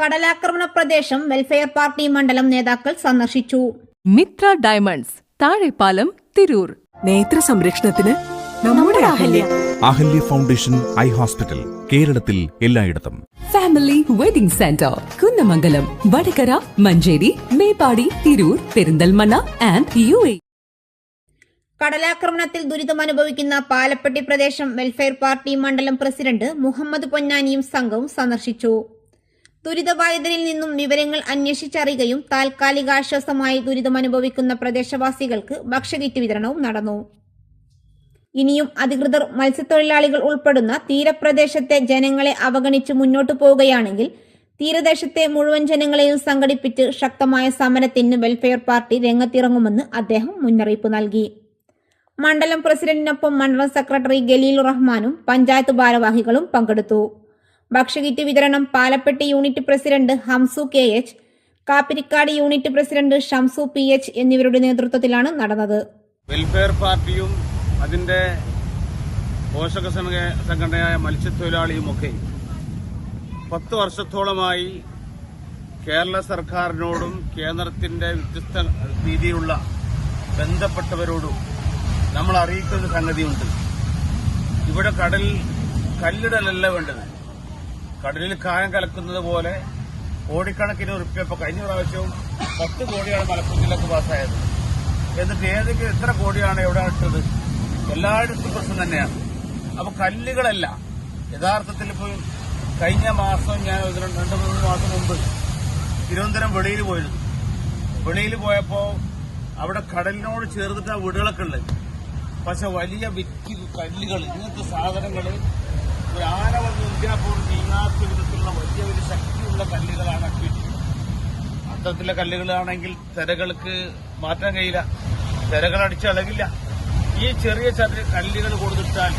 കടലാക്രമണ പ്രദേശം welfare party മണ്ഡലം നേതാക്കൾ സന്ദർശിച്ചു. മിത്ര ഡയമണ്ട്സ് താഴെപ്പാലം തിരൂർ. നേത്ര സംരക്ഷണത്തിന് നമ്മുടെ Ahalya. Ahalya. Foundation eye hospital കേരളത്തിൽ എല്ലായിടത്തും. Family wedding centre Kunnamangalam Vadakara Manjeri Meppadi Tirur Perinthalmanna and U A കടലാക്രമണത്തിൽ ദുരിതമനുഭവിക്കുന്ന പാലപ്പെട്ടി പ്രദേശം വെൽഫെയർ പാർട്ടി മണ്ഡലം പ്രസിഡന്റ് മുഹമ്മദ് പൊന്നാനിയും സംഘവും സന്ദർശിച്ചു. ദുരിതബാധിതരിൽ നിന്നും വിവരങ്ങൾ അന്വേഷിച്ചറിയുകയും താൽക്കാലികാശ്വാസമായി ദുരിതമനുഭവിക്കുന്ന പ്രദേശവാസികൾക്ക് ഭക്ഷ്യകിറ്റ് വിതരണവും നടന്നു. ഇനിയും അധികൃതർ മത്സ്യത്തൊഴിലാളികൾ ഉൾപ്പെടുന്ന തീരപ്രദേശത്തെ ജനങ്ങളെ അവഗണിച്ച് മുന്നോട്ടു പോവുകയാണെങ്കിൽ തീരദേശത്തെ മുഴുവൻ ജനങ്ങളെയും സംഘടിപ്പിച്ച് ശക്തമായ സമരത്തിന് വെൽഫെയർ പാർട്ടി രംഗത്തിറങ്ങുമെന്ന് അദ്ദേഹം മുന്നറിയിപ്പ് നൽകി. മണ്ഡലം പ്രസിഡന്റിനൊപ്പം മണ്ഡലം സെക്രട്ടറി ഗലീൽ റഹ്മാനും പഞ്ചായത്ത് ഭാരവാഹികളും പങ്കെടുത്തു. ഭക്ഷ്യകിറ്റ് വിതരണം Palappetty unit president Hamsu K H Kappirikkad unit president Shamsu P H എന്നിവരുടെ നേതൃത്വത്തിലാണ് നടന്നത്. വെൽഫെയർ പാർട്ടിയും അതിന്റെ പോഷക സംഘടനയായ മത്സ്യത്തൊഴിലാളിയുമൊക്കെ പത്ത് വർഷത്തോളമായി കേരള സർക്കാരിനോടും കേന്ദ്രത്തിന്റെ വ്യത്യസ്ത രീതിയിലുള്ള ബന്ധപ്പെട്ടവരോടും നമ്മൾ അറിയിക്കുന്ന സംഗതിയുണ്ട്. ഇവിടെ കടൽ കല്ലിടലല്ല വേണ്ടത്. കടലിൽ കായം കലക്കുന്നത് പോലെ കോടിക്കണക്കിന് റുപ്യ ഇപ്പൊ കഴിഞ്ഞ പ്രാവശ്യവും പത്ത് കോടിയാണ് മലപ്പുറം ജില്ലക്ക് പാസ്സായത്. എന്നിട്ട് ഏതൊക്കെ എത്ര കോടിയാണ് എവിടെ ഇട്ടത്? എല്ലായിടത്തും പ്രശ്നം തന്നെയാണ്. അപ്പൊ കല്ലുകളല്ല. യഥാർത്ഥത്തിൽ ഇപ്പൊ കഴിഞ്ഞ മാസം ഞാൻ രണ്ടു മൂന്ന് മാസം മുമ്പ് തിരുവനന്തപുരം വെളിയിൽ പോയിരുന്നു. വെളിയിൽ പോയപ്പോ അവിടെ കടലിനോട് ചേർന്നിട്ട് ആ വീടുകളൊക്കെ ഉള്ളത്. പക്ഷെ വലിയ വിറ്റ് കല്ലുകൾ ഇങ്ങനത്തെ സാധനങ്ങൾ ഒരു ആന വന്ന് ഇന്ത്യാപൂർ നീങ്ങാത്ത വിധത്തിലുള്ള വലിയ ഒരു ശക്തിയുള്ള കല്ലുകളാണ് അക്വിറ്റി അത്തരത്തിലെ കല്ലുകളാണെങ്കിൽ തിരകൾക്ക് മാറ്റാൻ കഴിയില്ല. തിരകൾ അടിച്ചളകില്ല ഈ ചെറിയ ചെറിയ കല്ലുകൾ കൊടുത്തിട്ടാൽ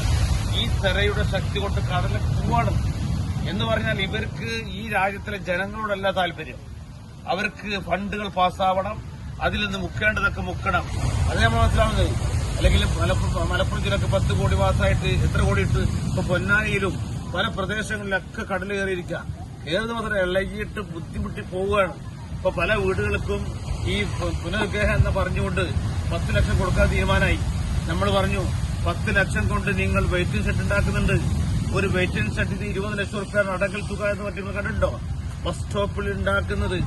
ഈ തിരയുടെ ശക്തി കൊണ്ട് കടല പോവാണ്. എന്ന് പറഞ്ഞാൽ ഇവർക്ക് ഈ രാജ്യത്തിലെ ജനങ്ങളോടല്ല താല്പര്യം. അവർക്ക് ഫണ്ടുകൾ പാസ്സാവണം അതിൽ നിന്ന് മുക്കേണ്ടതൊക്കെ മുക്കണം. അത് നമ്മൾ മനസ്സിലാവുന്നത്. അല്ലെങ്കിൽ മലപ്പുറം ജില്ലക്ക് പത്ത് കോടി വാസായിട്ട് എത്ര കോടി ഇട്ട് ഇപ്പൊ പൊന്നാനിയിലും പല പ്രദേശങ്ങളിലൊക്കെ കടൽ കയറിയിരിക്കുക ഏത് മാത്രം ഇളകിയിട്ട് ബുദ്ധിമുട്ടി പോവുകയാണ്. ഇപ്പൊ പല വീടുകൾക്കും ഈ പുനരുദ്ദേഹം എന്ന് പറഞ്ഞുകൊണ്ട് പത്ത് ലക്ഷം കൊടുക്കാൻ തീരുമാനമായി. നമ്മൾ പറഞ്ഞു പത്ത് ലക്ഷം കൊണ്ട് നിങ്ങൾ വെയിറ്റിംഗ് ഷെഡ് ഉണ്ടാക്കുന്നുണ്ട്. ഒരു വെയിറ്റിംഗ് ഷെഡിന് ഇരുപത് ലക്ഷം റുപ്യാണ് അടക്കൽ തുക എന്ന് പറ്റി കണ്ടിട്ടുണ്ടോ? ബസ് സ്റ്റോപ്പിൽ ഉണ്ടാക്കുന്നത്.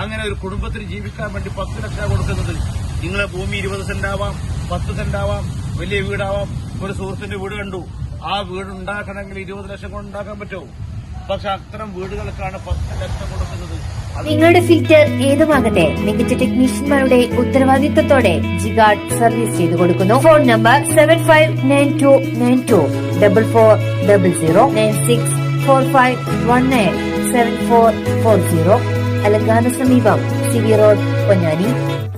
അങ്ങനെ ഒരു കുടുംബത്തിന് ജീവിക്കാൻ വേണ്ടി പത്ത് ലക്ഷം കൊടുക്കുന്നത്. നിങ്ങളെ ഭൂമി ഇരുപത് സെന്റ് ആവാം. പത്ത് സെന്റ് ആവാം വലിയ വീടാവാം. ഒരു സുഹൃത്തിന്റെ വീട് കണ്ടു. ആ വീട് ഉണ്ടാക്കണമെങ്കിൽ ഇരുപത് ലക്ഷം കൊണ്ട് ഉണ്ടാക്കാൻ പറ്റുമോ? പക്ഷെ അത്തരം വീടുകൾക്കാണ് പത്ത് ലക്ഷം കൊടുക്കുന്നത്. നിങ്ങളുടെ ഫിൽറ്റർ ഏതുമാകട്ടെ മികച്ച ടെക്നീഷ്യന്മാരുടെ ഉത്തരവാദിത്തത്തോടെ ജിഗാർഡ് സർവീസ് ചെയ്തു കൊടുക്കുന്നു. Phone number seven five nine two nine two double four double zero nine six four five one nine seven four four zero അലങ്കാന സമീപം സിവി റോഡ് പൊന്നാനി